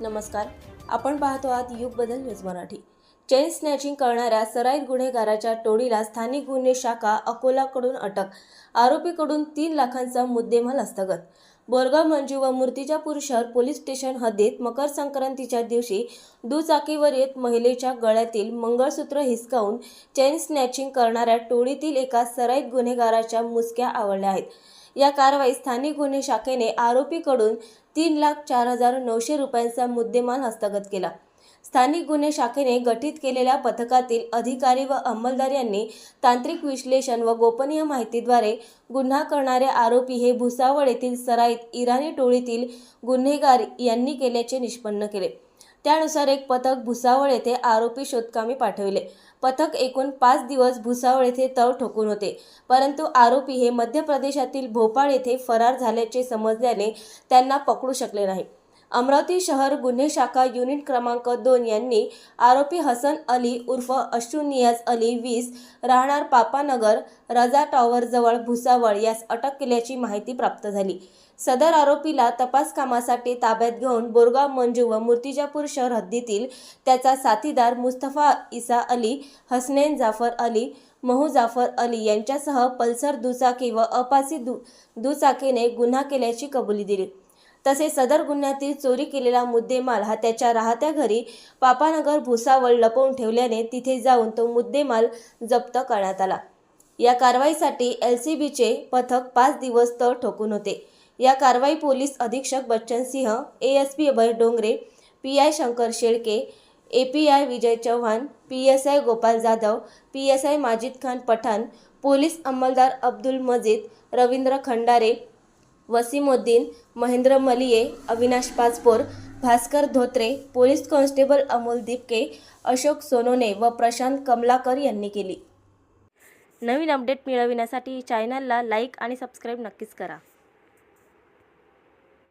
नमस्कार. आपण पाहतो आहात युग बदल न्यूज मराठी. चेन स्नॅचिंग करणाऱ्या सराईत गुन्हेगाराच्या टोळीला स्थानिक गुन्हे शाखा अकोलाकडून अटक. आरोपीकडून तीन लाखांचा मुद्देमाल हस्तगत. बोरगाव मंजू व मूर्तिजापूर शहर पोलीस स्टेशन हद्दीत मकर संक्रांतीच्या दिवशी दुचाकीवर येत महिलेच्या गळ्यातील मंगळसूत्र हिसकावून चेन स्नॅचिंग करणाऱ्या टोळीतील एका सराईत गुन्हेगाराच्या मुसक्या आवडल्या आहेत. या कारवाईत स्थानिक गुन्हे शाखेने आरोपीकडून तीन लाख चार हजार नऊशे रुपयांचा मुद्देमाल हस्तगत केला. स्थानिक गुन्हे शाखेने गठीत केलेल्या पथकातील अधिकारी व अंमलदार यांनी तांत्रिक विश्लेषण व गोपनीय माहितीद्वारे गुन्हा करणारे आरोपी हे भुसावळ येथील सराईत इराणी टोळीतील गुन्हेगार यांनी केल्याचे निष्पन्न केले. त्यानुसार एक पथक भुसावळ येथे आरोपी शोधकामी पाठविले. पथक एकूण पाच दिवस भुसावळ येथे तळ ठोकून होते. परंतु आरोपी हे मध्य प्रदेशातील भोपाळ येथे फरार झाल्याचे समजल्याने त्यांना पकडू शकले नाही. अमरावती शहर गुन्हे शाखा युनिट क्रमांक दोन यांनी आरोपी हसन अली उर्फ अश्रू नियाज अली वीस राहणार पापानगर रजा टॉवरजवळ भुसावळ यास अटक केल्याची माहिती प्राप्त झाली. सदर आरोपीला तपास कामासाठी ताब्यात घेऊन बोरगाव मंजू व मूर्तिजापूर शहर हद्दीतील त्याचा साथीदार मुस्तफा इसा अली हसनेन जाफर अली महू जाफर अली यांच्यासह पल्सर दुचाकी व अपासी दु दुचाकीने गुन्हा केल्याची कबुली दिली. तसेच सदर गुन्ह्यातील चोरी केलेला मुद्देमाल हा त्याच्या राहत्या घरी पापानगर भुसावळ लपवून ठेवल्याने तिथे जाऊन तो मुद्देमाल जप्त करण्यात आला. या कारवाईसाठी एल सी बीचे पथक पाच दिवस तळ ठोकून होते. या कारवाई पोलीस अधीक्षक Bachchan Singh A S P Abhay Dongre P I Shankar Shelke A P I Vijay Chavan P S I Gopal Jadhav P S I Majid Khan Pathan police अंमलदार Abdul Majeed Ravindra Khandare Wasimuddin Mahendra Maliye Avinash Pachpor Bhaskar Dhotre police constable Amol Dipke Ashok Sonone व प्रशांत कमलाकर यांनी केली. नवीन update मिळविण्यासाठी चॅनलला like आणि subscribe नक्कीच करा.